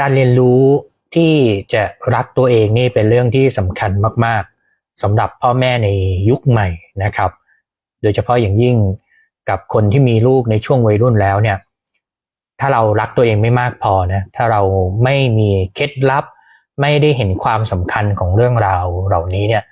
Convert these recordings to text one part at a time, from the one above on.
การเรียนรู้ที่จะรักตัวเองนี่เป็นเรื่องที่สำคัญมาก ๆสำหรับพ่อแม่ในยุคใหม่นะครับ โดยเฉพาะอย่างยิ่งกับคนที่มีลูกในช่วงวัยรุ่นแล้วเนี่ย ถ้าเรารักตัวเองไม่มากพอนะถ้าเราไม่มีเคล็ดลับ ไม่ได้เห็นความสำคัญของเรื่องราวเหล่านี้เนี่ย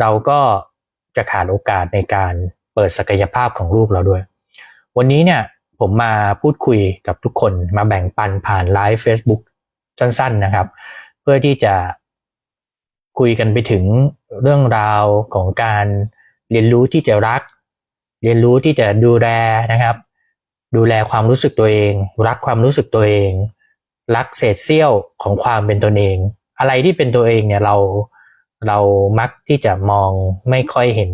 เราก็จะขาดโอกาสในการเปิดศักยภาพของลูกเราด้วย วันนี้เนี่ยผมมาพูดคุยกับทุกคนมาแบ่งปันผ่านไลฟ์ Facebook สั้น ๆนะครับ เพื่อที่จะคุยกันไปถึงเรื่องราวของการเรียนรู้ที่จะรัก เรียนรู้ที่จะดูแลนะครับ ดูแลความรู้สึกตัวเอง รักความรู้สึกตัวเอง รักเศษเสี้ยวของความเป็นตนเอง อะไรที่เป็นตัวเองเนี่ยเราเรามักที่จะมองไม่ค่อยเห็น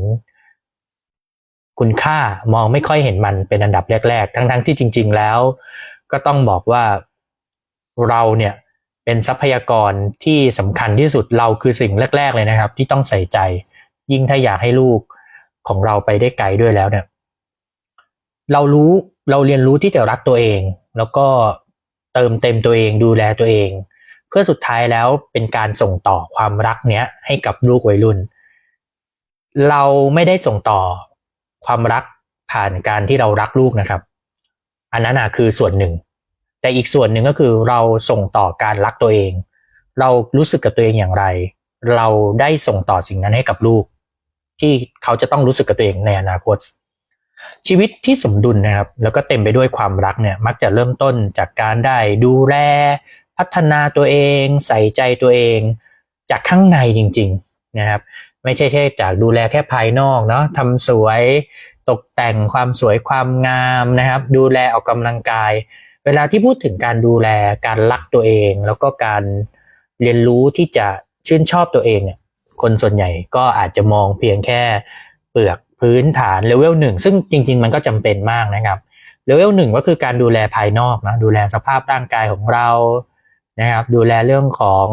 คุณค่ามองไม่ค่อยเห็นมันเป็นอันดับแรก ๆ ทั้งๆที่จริง ๆ แล้ว ก็ต้องบอกว่าเราเนี่ย เป็นทรัพยากรที่สำคัญที่สุดเราคือสิ่งแรก ๆ เลยนะครับ ที่ต้องใส่ใจ ยิ่งถ้าอยากให้ลูกของเราไปได้ไกลด้วยแล้วเนี่ย เรารู้เราเรียนรู้ที่จะรักตัวเอง แล้วก็เติมเต็มตัวเองดูแลตัวเอง เพื่อสุดท้ายแล้วเป็นการส่งต่อความรักเนี้ยให้กับลูกวัยรุ่น เราไม่ได้ส่งต่อความรักผ่านการที่เรารักลูกนะครับ อันนั้นคือส่วนหนึ่ง แต่อีกส่วนหนึ่งก็คือเราส่งต่อการรักตัวเอง เรารู้สึกกับตัวเองอย่างไร เราได้ส่งต่อสิ่งนั้นให้กับลูก ที่เขาจะต้องรู้สึกกับตัวเองในอนาคต ชีวิตที่สมดุลนะครับ แล้วก็เต็มไปด้วยความรักเนี่ย มักจะเริ่มต้นจากการได้ดูแล พัฒนาตัวเอง ใส่ใจตัวเอง จากข้างในจริง ๆนะครับไม่ใช่แค่จากดูแลแค่ภายนอกเนาะทำสวยตกแต่งความสวยความงามนะครับ ดูแลออกกำลังกาย เวลาที่พูดถึงการดูแลการรักตัวเอง แล้วก็การเรียนรู้ที่จะชื่นชอบตัวเองเนี่ยคนส่วนใหญ่ก็อาจจะมองเพียงแค่เปลือกพื้นฐานเลเวลหนึ่งซึ่งจริง ๆ มันก็จำเป็นมากนะครับเลเวลหนึ่งก็คือการดูแลภายนอกนะดูแลสภาพร่างกายของเรานะครับดูแลเรื่องของ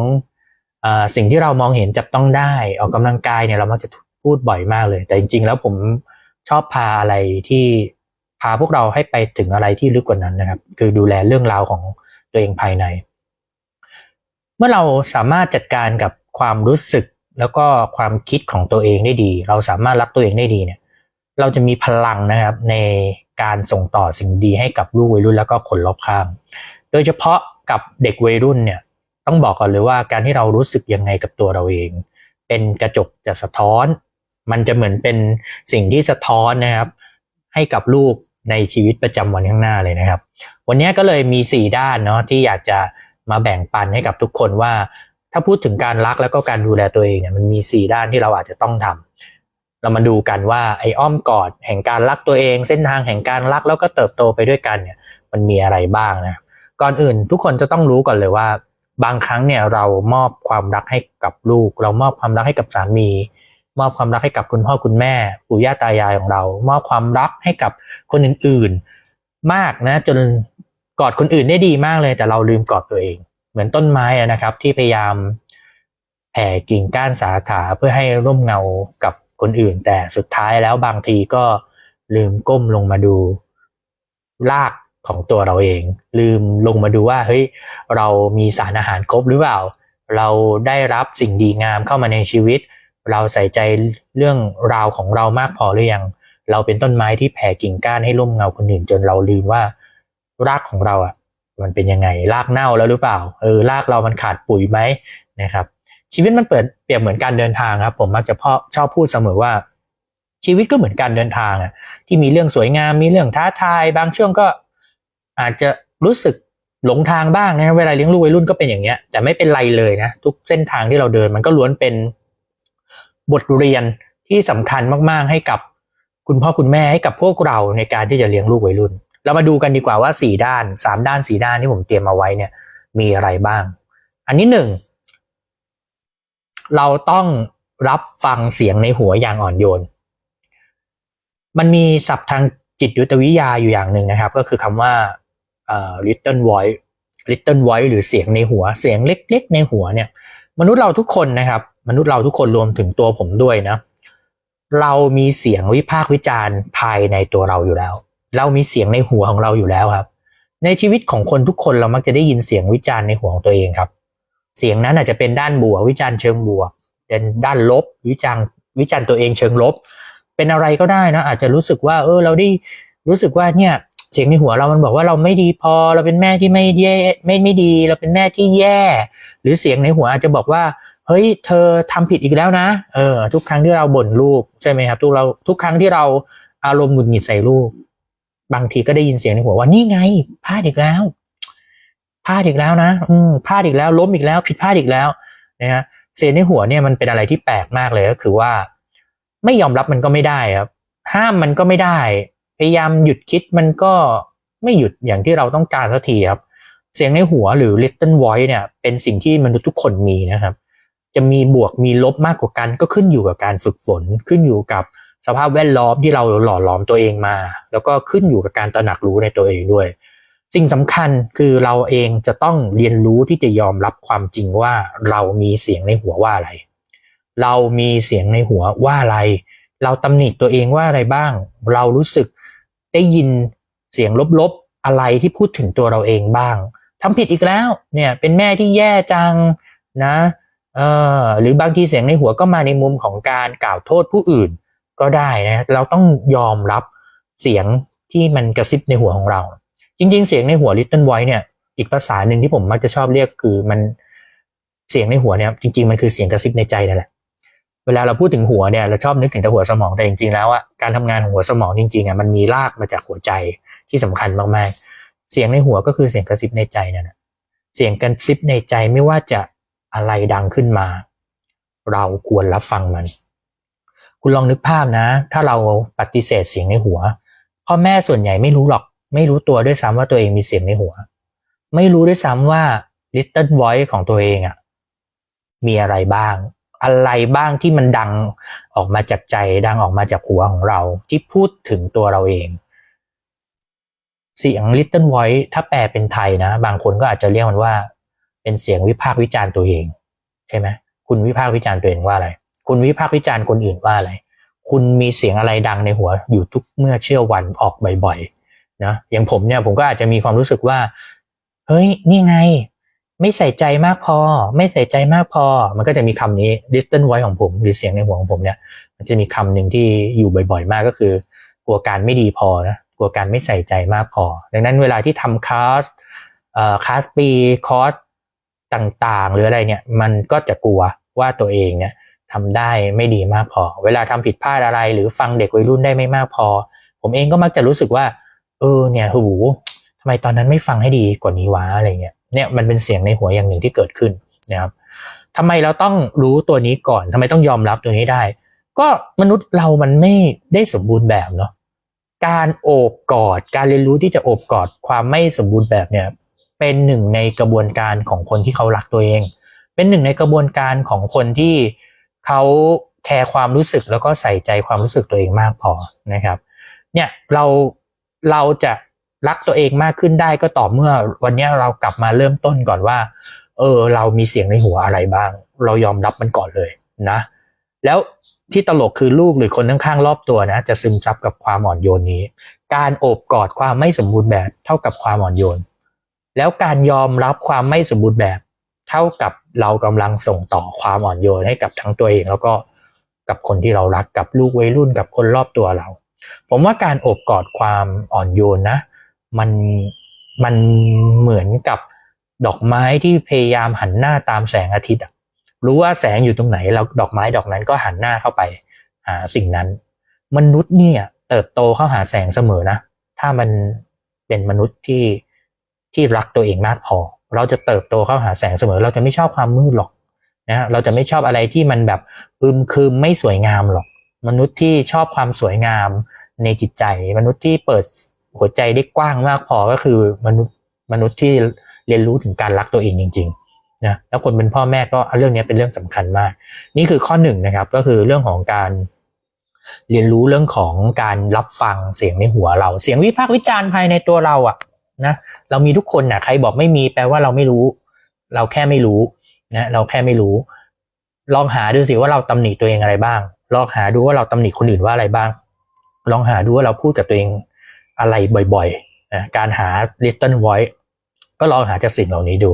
อสิ่งที่เรามองเห็นจับต้องได้ออกกำลังกายเนี่ยเรามักจะพูดบ่อยมากเลย แต่จริง ๆ แล้วผมชอบพาอะไรที่ พาพวกเราให้ไปถึงอะไรที่ลึกกว่านั้นนะครับ คือดูแลเรื่องราวของตัวเองภายใน เมื่อเราสามารถจัดการกับความรู้สึกแล้วก็ความคิดของตัวเองได้ดี เราสามารถรักตัวเองได้ดีเนี่ย เราจะมีพลังนะครับในการส่งต่อสิ่งดีให้กับลูกวัยรุ่นแล้วก็คนรอบข้าง โดยเฉพาะกับเด็กวัยรุ่นเนี่ยต้องบอกก่อนเลยว่าการที่เรารู้สึกยังไงกับตัวเราเอง เป็นกระจกจะสะท้อน มันจะเหมือนเป็นสิ่งที่สะท้อนนะครับ ให้กับลูกในชีวิตประจำวันข้างหน้าเลยนะครับ วันนี้ก็เลยมี 4 ด้านเนาะที่อยากจะมาแบ่งปันให้กับทุกคนว่า ถ้าพูดถึงการรักแล้วก็การดูแลตัวเองเนี่ยมันมี 4 ด้านที่เราอาจจะต้องทำเรามาดูกันว่าไอ้อ้อมกอดแห่งการรักตัวเอง เส้นทางแห่งการรักแล้วก็เติบโตไปด้วยกันเนี่ยมันมีอะไรบ้างนะก่อนอื่นทุกคนจะต้องรู้ก่อนเลยว่า บางครั้งเนี่ยเรามอบความรักให้กับลูก เรามอบความรักให้กับสามี มอบความรักให้กับคุณพ่อคุณแม่ ปู่ย่าตายายของเรา มอบความรักให้กับคนอื่นๆ มากนะ จนกอดคนอื่นได้ดีมากเลย แต่เราลืมกอดตัวเอง เหมือนต้นไม้นะครับ ที่พยายามแผ่กิ่งก้านสาขาเพื่อให้ร่มเงากับคนอื่น แต่สุดท้ายแล้วบางทีก็ลืมก้มลงมาดูรากของตัวเราเอง ลืมลงมาดูว่าเฮ้ยเรามีสารอาหารครบหรือเปล่า เราได้รับสิ่งดีงามเข้ามาในชีวิต เราใส่ใจเรื่องราวของเรามากพอหรือยัง เราเป็นต้นไม้ที่แผ่กิ่งก้านให้ร่มเงาคนอื่นจนเราลืมว่ารากของเราอะ มันเป็นยังไงรากเน่าแล้วหรือเปล่า เออรากเรามันขาดปุ๋ยไหมนะครับ ชีวิตมันเปิดเปรียบเหมือนการเดินทางครับ ผมมักจะพ่อชอบพูดเสมอว่า ชีวิตก็เหมือนการเดินทางอะ ที่มีเรื่องสวยงามมีเรื่องท้าทาย บางช่วงก็อาจจะรู้สึกหลงทางบ้างนะเวลาเลี้ยงลูกวัยรุ่นก็เป็นอย่างเงี้ยแต่ไม่เป็นไรเลยนะทุกเส้นทางที่เราเดินมันก็ล้วนเป็น บทเรียนที่สำคัญมากๆ ให้กับคุณพ่อคุณแม่ให้กับพวกเราในการที่จะเลี้ยงลูกวัยรุ่น เรามาดูกันดีกว่าว่าสี่ด้านสามด้านสี่ด้านที่ผมเตรียมมาไว้เนี่ย มีอะไรบ้าง อันนี้หนึ่งเราต้องรับฟังเสียงในหัวอย่างอ่อนโยน มันมีศัพท์ทางจิตวิทยาอยู่อย่างหนึ่งนะครับ ก็คือคำว่า little voice little voice หรือเสียงในหัว เสียงเล็ก ๆ ในหัวเนี่ย มนุษย์เราทุกคนนะครับ มนุษย์เราทุกคนรวมถึงตัวผมด้วยนะ เรามีเสียงวิพากษ์วิจารณ์ภายในตัวเราอยู่แล้ว เรามีเสียงในหัวของเราอยู่แล้วครับ ในชีวิตของคนทุกคนเรามักจะได้ยินเสียงวิจารณ์ในหัวของตัวเองครับ เสียงนั้นอาจจะเป็นด้านบวกวิจารณ์เชิงบวกเป็นด้านลบวิจารณ์วิจารณ์ตัวเองเชิงลบ เป็นอะไรก็ได้นะอาจจะรู้สึกว่า เออ เราได้รู้สึกว่าเนี่ยเสียงในหัวเรามันบอกว่าเราไม่ดีพอ เราเป็นแม่ที่ไม่แย่ไม่ไม่ดี เราเป็นแม่ที่แย่ หรือเสียงในหัวอาจจะบอกว่า เฮ้ยเธอทำผิดอีกแล้วนะเออทุกครั้งที่เราบ่นลูกใช่ไหมครับ ทุกเราทุกครั้งที่เราอารมณ์หงุดหงิดใส่ลูก บางทีก็ได้ยินเสียงในหัวว่านี่ไงพลาดอีกแล้วพลาดอีกแล้วนะ อืมพลาดอีกแล้ว ล้มอีกแล้ว ผิดพลาดอีกแล้วนะฮะเสียงในหัวเนี่ยมันเป็นอะไรที่แปลกมากเลยก็คือว่า ไม่ยอมรับมันก็ไม่ได้ครับ ห้ามมันก็ไม่ได้ พยายามหยุดคิดมันก็ไม่หยุดอย่างที่เราต้องการสักทีครับ เสียงในหัวหรือ little voice เนี่ย เป็นสิ่งที่มนุษย์ทุกคนมีนะครับ จะมีบวกมีลบมากกว่ากันก็ขึ้นอยู่กับการฝึกฝน ขึ้นอยู่กับสภาพแวดล้อมที่เราหล่อหลอมตัวเองมา แล้วก็ขึ้นอยู่กับการตระหนักรู้ในตัวเองด้วย สิ่งสำคัญคือเราเองจะต้องเรียนรู้ที่จะยอมรับความจริงว่าเรามีเสียงในหัวว่าอะไร เรามีเสียงในหัวว่าอะไร เราตำหนิตัวเองว่าอะไรบ้าง เรารู้สึกได้ยินเสียงลบๆอะไรที่พูดถึงตัวเราเองบ้างทำผิดอีกแล้วเนี่ยเป็นแม่ที่แย่จังนะ เออหรือบางทีเสียงในหัวก็มาในมุมของการกล่าวโทษผู้อื่นก็ได้นะเราต้องยอมรับเสียงที่มันกระซิบในหัวของเรา จริง ๆ เสียงในหัว Little Voice เนี่ยอีกภาษาหนึ่งที่ผมมักจะชอบเรียกคือมันเสียงในหัวเนี่ยจริง ๆ มันคือเสียงกระซิบในใจนั่นแหละเวลาเราพูดถึงหัวเนี่ยเราชอบนึกถึงแต่หัวสมองแต่จริง ๆ แล้วอะการทำงานของหัวสมองจริงๆอะมันมีรากมาจากหัวใจที่สำคัญมากๆ เสียงในหัวก็คือเสียงกระซิบในใจนั่นแหละเสียงกระซิบในใจไม่ว่าจะ อะไรดังขึ้นมา เราควรรับฟังมัน คุณลองนึกภาพนะ ถ้าเราปฏิเสธเสียงในหัวพ่อแม่ส่วนใหญ่ไม่รู้หรอก ไม่รู้ตัวด้วยซ้ำว่าตัวเองมีเสียงในหัว ไม่รู้ด้วยซ้ำว่า little voice ของตัวเองอะมีอะไรบ้าง อะไรบ้างที่มันดังออกมาจากใจดังออกมาจากหัวของเราที่พูดถึงตัวเราเอง เสียง little voice ถ้าแปลเป็นไทยนะ บางคนก็อาจจะเรียกมันว่า เป็นเสียงวิพากษ์วิจารณ์ตัวเอง ใช่ไหมคุณวิพากษ์วิจารณ์ตัวเองว่าอะไร คุณวิพากษ์วิจารณ์คนอื่นว่าอะไร คุณมีเสียงอะไรดังในหัวอยู่ทุกเมื่อเชื่อวันออกบ่อยๆนะอย่างผมเนี่ยผมก็อาจจะมีความรู้สึกว่า เฮ้ย นี่ไง ไม่ใส่ใจมากพอ ไม่ใส่ใจมากพอ มันก็จะมีคำนี้ distant voice ของผมหรือเสียงในหัวของผมเนี่ย มันจะมีคำหนึ่งที่อยู่บ่อย ๆ มากก็คือกลัวการไม่ดีพอนะกลัวการไม่ใส่ใจมากพอ ดังนั้นเวลาที่ทำคลาสเอ่อคลาสปีคอร์ส ต่างๆ หรืออะไรเนี่ยมันก็จะกลัวว่าตัวเองเนี่ยทำได้ไม่ดีมากพอ เวลาทำผิดพลาดอะไร หรือฟังเด็กวัยรุ่นได้ไม่มากพอ ผมเองก็มักจะรู้สึกว่า เออเนี่ยหูทำไมตอนนั้นไม่ฟังให้ดีกว่านี้วะอะไรเงี้ยเนี่ยมันเป็นเสียงในหัวอย่างหนึ่งที่เกิดขึ้นนะครับทำไมเราต้องรู้ตัวนี้ก่อนทำไมต้องยอมรับตัวนี้ได้ ก็มนุษย์เรามันไม่ได้สมบูรณ์แบบเนาะการโอบกอด การเรียนรู้ที่จะโอบกอดความไม่สมบูรณ์แบบเนี่ย เป็นหนึ่งในกระบวนการของคนที่เขารักตัวเอง เป็นหนึ่งในกระบวนการของคนที่เขาแคร์ความรู้สึกแล้วก็ใส่ใจความรู้สึกตัวเองมากพอนะครับ เนี่ยเราเราจะรักตัวเองมากขึ้นได้ก็ต่อเมื่อวันนี้เรากลับมาเริ่มต้นก่อนว่า เออ เรามีเสียงในหัวอะไรบ้าง เรายอมรับมันก่อนเลยนะ แล้วที่ตลกคือลูกหรือคนข้างๆรอบตัวนะ จะซึมซับกับความอ่อนโยนนี้ การโอบกอดความไม่สมบูรณ์แบบเท่ากับความอ่อนโยน แล้วการยอมรับความไม่สมบูรณ์แบบ เท่ากับเรากำลังส่งต่อความอ่อนโยนให้กับทั้งตัวเอง แล้วก็กับคนที่เรารักกับลูกวัยรุ่นกับคนรอบตัวเรา ผมว่าการโอบกอดความอ่อนโยนนะ มันมันเหมือนกับดอกไม้ที่พยายามหันหน้าตามแสงอาทิตย์รู้ว่าแสงอยู่ตรงไหนแล้วดอกไม้ดอกนั้นก็หันหน้าเข้าไปหาสิ่งนั้น มนุษย์เนี่ยเติบโตเข้าหาแสงเสมอนะ ถ้ามันเป็นมนุษย์ที่ ที่รักตัวเองมากพอ เราจะเติบโตเข้าหาแสงเสมอ เราจะไม่ชอบความมืดหรอกนะเราจะไม่ชอบอะไรที่มันแบบอึมครึมไม่สวยงามหรอก มนุษย์ที่ชอบความสวยงามในจิตใจ มนุษย์ที่เปิดหัวใจได้กว้างมากพอก็คือมนุษย์มนุษย์ที่เรียนรู้ถึงการรักตัวเองจริงๆนะแล้วคนเป็นพ่อแม่ก็เรื่องนี้เป็นเรื่องสำคัญมาก นี่คือข้อหนึ่งนะครับก็คือเรื่องของการเรียนรู้เรื่องของการรับฟังเสียงในหัวเรา เสียงวิพากษ์วิจารณ์ภายในตัวเราอะ นะเรามีทุกคนนะใครบอกไม่มีแปลว่าเราไม่รู้ เราแค่ไม่รู้นะเราแค่ไม่รู้ ลองหาดูสิว่าเราตำหนิตัวเองอะไรบ้าง ลองหาดูว่าเราตำหนิคนอื่นว่าอะไรบ้าง ลองหาดูว่าเราพูดกับตัวเองอะไรบ่อยนะการหา little voice ก็ลองหาจากสิ่งเหล่านี้ดู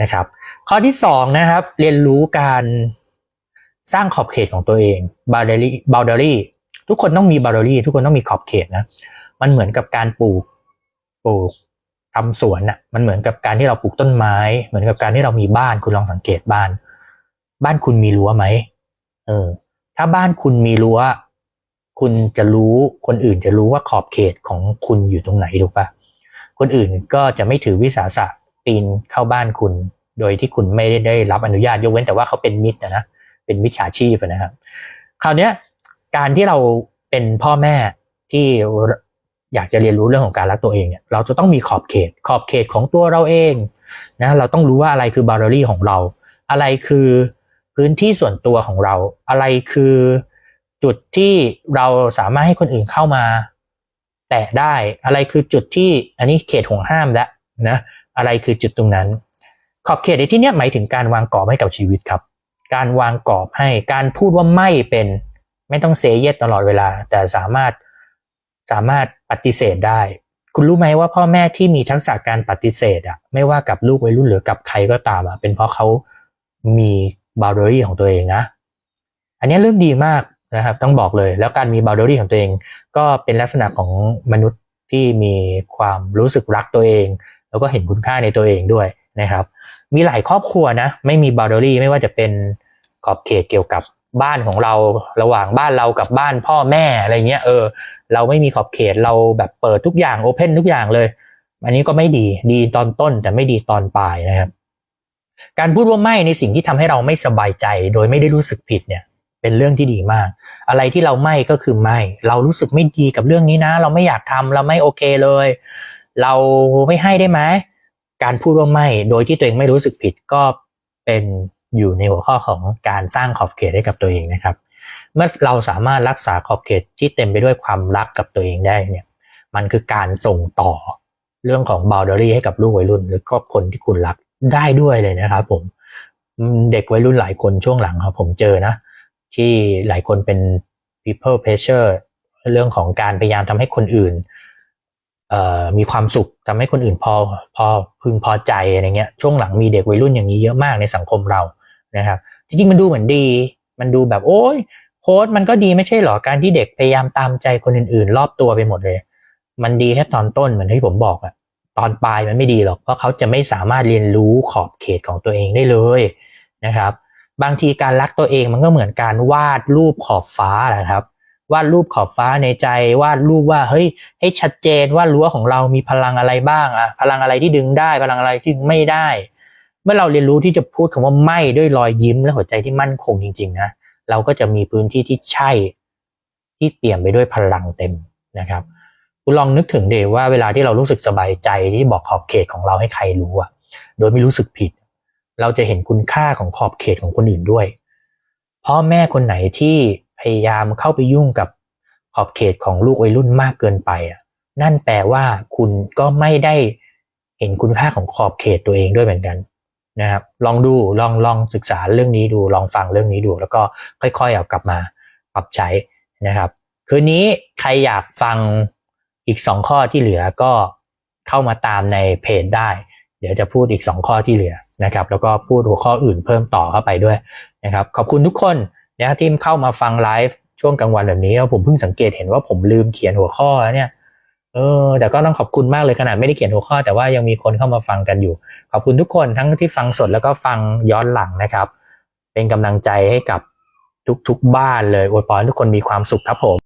นะครับ ข้อที่สองนะครับเรียนรู้การสร้างขอบเขตของตัวเอง boundary boundary ทุกคนต้องมี boundary ทุกคนต้องมีขอบเขตนะ มันเหมือนกับการปลูกปลูก ทำสวนน่ะมันเหมือนกับการที่เราปลูกต้นไม้ เหมือนกับการที่เรามีบ้านคุณลองสังเกตบ้าน บ้านคุณมีรั้วไหมเออ ถ้าบ้านคุณมีรั้วคุณจะรู้คนอื่นจะรู้ว่าขอบเขตของคุณอยู่ตรงไหนถูกปะคนอื่นก็จะไม่ถือวิสาสะปีนเข้าบ้านคุณ โดยที่คุณไม่ได้ได้รับอนุญาตยกเว้นแต่ว่าเขาเป็นมิตรนะ เป็นมิจฉาชีพนะครับ คราวนี้การที่เราเป็นพ่อแม่ที่ อยากจะเรียนรู้เรื่องของการรักตัวเองเนี่ยเราจะต้องมีขอบเขต ขอบเขตของตัวเราเองนะเราต้องรู้ว่าอะไรคือบาร์เรี่ของเรา อะไรคือพื้นที่ส่วนตัวของเรา อะไรคือจุดที่เราสามารถให้คนอื่นเข้ามา แตะได้อะไรคือจุดที่อันนี้เขตห่วงห้ามแล้วนะอะไรคือจุดตรงนั้น ขอบเขตในที่นี้หมายถึงการวางกรอบให้กับชีวิตครับ การวางกรอบให้การพูดว่าไม่เป็นไม่ต้องเซเยสตลอดเวลา แต่สามารถ สามารถปฏิเสธได้ คุณรู้ไหมว่าพ่อแม่ที่มีทักษะการปฏิเสธอะไม่ว่ากับลูกวัยรุ่นหรือกับใครก็ตามอะเป็นเพราะเขามีบาร์เดอรี่ของตัวเองนะ อันนี้เรื่องดีมากนะครับ ต้องบอกเลย แล้วการมีบาร์เดอรี่ของตัวเอง ก็เป็นลักษณะของมนุษย์ที่มีความรู้สึกรักตัวเอง แล้วก็เห็นคุณค่าในตัวเองด้วยนะครับ มีหลายครอบครัวนะ ไม่มีบาร์เดอรี่ไม่ว่าจะเป็นขอบเขตเกี่ยวกับ บ้านของเราระหว่างบ้านเรากับบ้านพ่อแม่อะไรเงี้ยเออ เราไม่มีขอบเขตเราแบบเปิดทุกอย่างโอเพนทุกอย่างเลย อันนี้ก็ไม่ดีดีตอนต้นแต่ไม่ดีตอนปลายนะครับ การพูดว่าไม่ในสิ่งที่ทำให้เราไม่สบายใจ โดยไม่ได้รู้สึกผิดเนี่ยเป็นเรื่องที่ดีมาก อะไรที่เราไม่ก็คือไม่ เรารู้สึกไม่ดีกับเรื่องนี้นะ เราไม่อยากทำเราไม่โอเคเลย เราไม่ให้ได้ไหมการพูดว่าไม่ โดยที่ตัวเองไม่รู้สึกผิดก็เป็น อยู่ในหัวข้อของการสร้างขอบเขตให้กับตัวเองนะครับ เมื่อเราสามารถรักษาขอบเขตที่เต็มไปด้วยความรักกับตัวเองได้เนี่ยมันคือการส่งต่อเรื่องของ boundary ให้กับลูกวัยรุ่น หรือก็คนที่คุณรักได้ด้วยเลยนะครับผมเด็กวัยรุ่นหลายคนช่วงหลังครับผมเจอนะ ที่หลายคนเป็น people pleasure เรื่องของการพยายามทำให้คนอื่นมีความสุขทำให้คนอื่นพอพอพึงพอใจอะไรเงี้ยช่วงหลังมีเด็กวัยรุ่นอย่างนี้เยอะมากในสังคมเรา นะครับ จริงๆมันดูเหมือนดี มันดูแบบโอ้ยโค้ดมันก็ดีไม่ใช่หรอการที่เด็กพยายามตามใจคนอื่นๆ รอบตัวไปหมดเลย มันดีแค่ตอนต้นเหมือนที่ผมบอกอะตอนปลายมันไม่ดีหรอกเพราะเขาจะไม่สามารถเรียนรู้ขอบเขตของตัวเองได้เลยนะครับ บางทีการรักตัวเองมันก็เหมือนการวาดรูปขอบฟ้าแหละครับวาดรูปขอบฟ้าในใจวาดรูปว่าเฮ้ยให้ชัดเจนว่ารั้วของเรามีพลังอะไรบ้างอะพลังอะไรที่ดึงได้ พลังอะไรที่ไม่ได้ เมื่อเราเรียนรู้ที่จะพูดคำว่าไม่ด้วยรอยยิ้มและหัวใจที่มั่นคงจริง ๆ นะ เราก็จะมีพื้นที่ที่ใช่ที่เปี่ยมไปด้วยพลังเต็มนะครับคุณลองนึกถึงเดว่าเวลาที่เรารู้สึกสบายใจที่บอกขอบเขตของเราให้ใครรู้อะโดยไม่รู้สึกผิด เราจะเห็นคุณค่าของขอบเขตของคนอื่นด้วยพ่อแม่คนไหนที่พยายามเข้าไปยุ่งกับขอบเขตของลูกวัยรุ่นมากเกินไปอะนั่นแปลว่าคุณก็ไม่ได้เห็นคุณค่าของขอบเขตตัวเองด้วยเหมือนกัน นะครับลองดูลองลองศึกษาเรื่องนี้ดูลองฟังเรื่องนี้ดู แล้วก็ค่อยๆเอากลับมาปรับใช้นะครับ คืนนี้ใครอยากฟังอีกสองข้อที่เหลือก็เข้ามาตามในเพจได้ เดี๋ยวจะพูดอีกสองข้อที่เหลือนะครับ แล้วก็พูดหัวข้ออื่นเพิ่มต่อเข้าไปด้วยนะครับ ขอบคุณทุกคนนะที่เข้ามาฟังไลฟ์ช่วงกลางวันแบบนี้ผมเพิ่งสังเกตเห็นว่าผมลืมเขียนหัวข้อแล้วเนี่ย เออแต่ก็ต้องขอบคุณมากเลยขนาดไม่ได้เขียนหัวข้อ แต่ว่ายังมีคนเข้ามาฟังกันอยู่ ขอบคุณทุกคนทั้งที่ฟังสดแล้วก็ฟังย้อนหลังนะครับ เป็นกำลังใจให้กับทุกๆบ้านเลยอวยพรทุกคนมีความสุขครับผม